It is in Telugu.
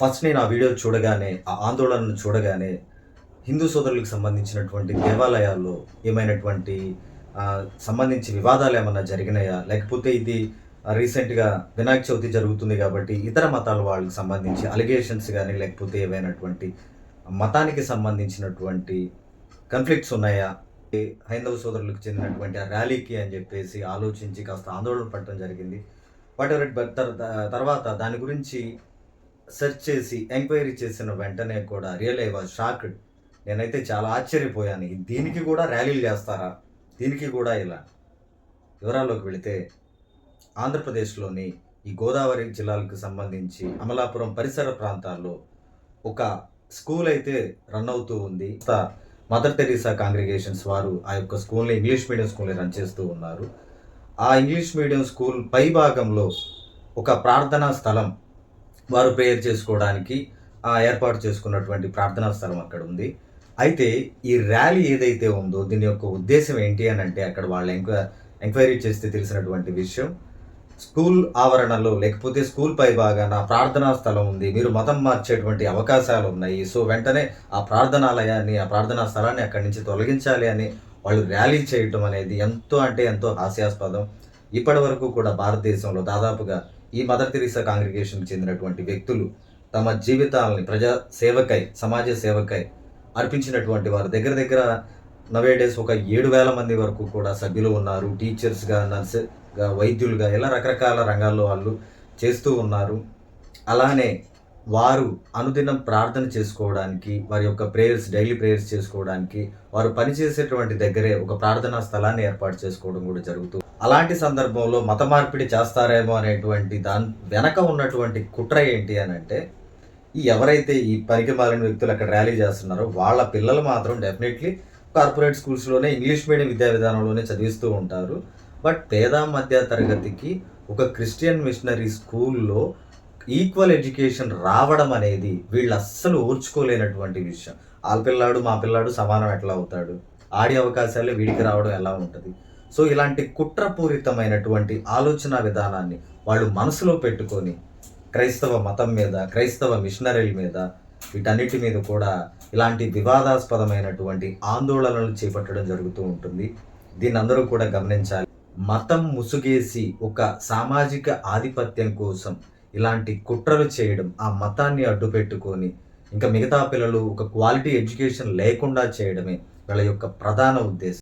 ఫస్ట్ నేను ఆ వీడియో చూడగానే ఆ ఆందోళనను చూడగానే హిందూ సోదరులకు సంబంధించినటువంటి దేవాలయాల్లో ఏమైనటువంటి సంబంధించి వివాదాలు ఏమైనా జరిగినాయా? లేకపోతే ఇది రీసెంట్గా వినాయక చవితి జరుగుతుంది కాబట్టి ఇతర మతాల వాళ్ళకి సంబంధించి అలిగేషన్స్ కానీ లేకపోతే ఏమైనటువంటి మతానికి సంబంధించినటువంటి కన్ఫ్లిక్ట్స్ ఉన్నాయా? హైందవ సోదరులకు చెందినటువంటి ఆ ర్యాలీకి అని చెప్పేసి ఆలోచించి కాస్త ఆందోళన పడటం జరిగింది. వాట్ ఎవర్ ఇట్ తర్వాత దాని గురించి సెర్చ్ చేసి ఎంక్వైరీ చేసిన వెంటనే కూడా రియల్ ఐ వాజ్ షాక్డ్. నేనైతే చాలా ఆశ్చర్యపోయాను. దీనికి కూడా ర్యాలీలు చేస్తారా? దీనికి కూడా ఇలా. వివరాల్లోకి వెళితే ఆంధ్రప్రదేశ్లోని ఈ గోదావరి జిల్లాలకు సంబంధించి అమలాపురం పరిసర ప్రాంతాల్లో ఒక స్కూల్ అయితే రన్ అవుతూ ఉంది. మదర్ టెరీసా కాంగ్రిగేషన్స్ వారు ఆ యొక్క స్కూల్ని ఇంగ్లీష్ మీడియం స్కూల్ని రన్ చేస్తూ ఉన్నారు. ఆ ఇంగ్లీష్ మీడియం స్కూల్ పై భాగంలో ఒక ప్రార్థనా స్థలం వారు ప్రేయర్ చేసుకోవడానికి ఏర్పాటు చేసుకున్నటువంటి ప్రార్థనా స్థలం అక్కడ ఉంది. అయితే ఈ ర్యాలీ ఏదైతే ఉందో దీని యొక్క ఉద్దేశం ఏంటి అని అంటే అక్కడ వాళ్ళు ఎంక్వై ఎంక్వైరీ చేస్తే తెలిసినటువంటి విషయం. స్కూల్ ఆవరణలో లేకపోతే స్కూల్ పై భాగాన ప్రార్థనా స్థలం ఉంది. మీరు మతం మార్చేటువంటి అవకాశాలు ఉన్నాయి. సో వెంటనే ఆ ప్రార్థనాలయాన్ని ఆ ప్రార్థనా స్థలాన్ని అక్కడి నుంచి తొలగించాలి అని వాళ్ళు ర్యాలీ చేయటం అనేది ఎంతో అంటే ఎంతో హాస్యాస్పదం. ఇప్పటి వరకు కూడా భారతదేశంలో దాదాపుగా ఈ మదర్ తెరీసా కాంగ్రిగేషన్కి చెందినటువంటి వ్యక్తులు తమ జీవితాలని ప్రజా సేవకై సమాజ సేవకై అర్పించినటువంటి వారు. దగ్గర దగ్గర నవేడేస్ ఒక ఏడు వేల మంది వరకు కూడా సభ్యులు ఉన్నారు. టీచర్స్గా నర్సుగా వైద్యులుగా ఇలా రకరకాల రంగాల్లో వాళ్ళు చేస్తూ ఉన్నారు. అలానే వారు అనుదినం ప్రార్థన చేసుకోవడానికి వారి యొక్క ప్రేయర్స్ డైలీ ప్రేయర్స్ చేసుకోవడానికి వారు పనిచేసేటువంటి దగ్గరే ఒక ప్రార్థనా స్థలాన్ని ఏర్పాటు చేసుకోవడం కూడా జరుగుతూ అలాంటి సందర్భంలో మత మార్పిడి చేస్తారేమో అనేటువంటి దాని వెనక ఉన్నటువంటి కుట్ర ఏంటి అని అంటే ఈ ఎవరైతే ఈ పనికి మాలిన వ్యక్తులు అక్కడ ర్యాలీ చేస్తున్నారో వాళ్ళ పిల్లలు మాత్రం డెఫినెట్లీ కార్పొరేట్ స్కూల్స్లోనే ఇంగ్లీష్ మీడియం విద్యా విధానంలోనే చదివిస్తూ ఉంటారు. బట్ పేద మధ్య తరగతికి ఒక క్రిస్టియన్ మిషనరీ స్కూల్లో ఈక్వల్ ఎడ్యుకేషన్ రావడం అనేది వీళ్ళు అస్సలు ఓర్చుకోలేనటువంటి విషయం. వాళ్ళ పిల్లాడు మా పిల్లాడు సమానం ఎట్లా అవుతాడు? ఆడే అవకాశాలే వీడికి రావడం ఎలా ఉంటుంది? సో ఇలాంటి కుట్రపూరితమైనటువంటి ఆలోచన విధానాన్ని వాళ్ళు మనసులో పెట్టుకొని క్రైస్తవ మతం మీద క్రైస్తవ మిషనరీల మీద వీటన్నిటి మీద కూడా ఇలాంటి వివాదాస్పదమైనటువంటి ఆందోళనలు చేపట్టడం జరుగుతూ ఉంటుంది. దీన్ని అందరూ కూడా గమనించాలి. మతం ముసుగేసి ఒక సామాజిక ఆధిపత్యం కోసం ఇలాంటి కుట్రలు చేయడం ఆ మతాన్ని అడ్డు పెట్టుకొని ఇంకా మిగతా పిల్లలు ఒక క్వాలిటీ ఎడ్యుకేషన్ లేకుండా చేయడమే వీళ్ళ యొక్క ప్రధాన ఉద్దేశం.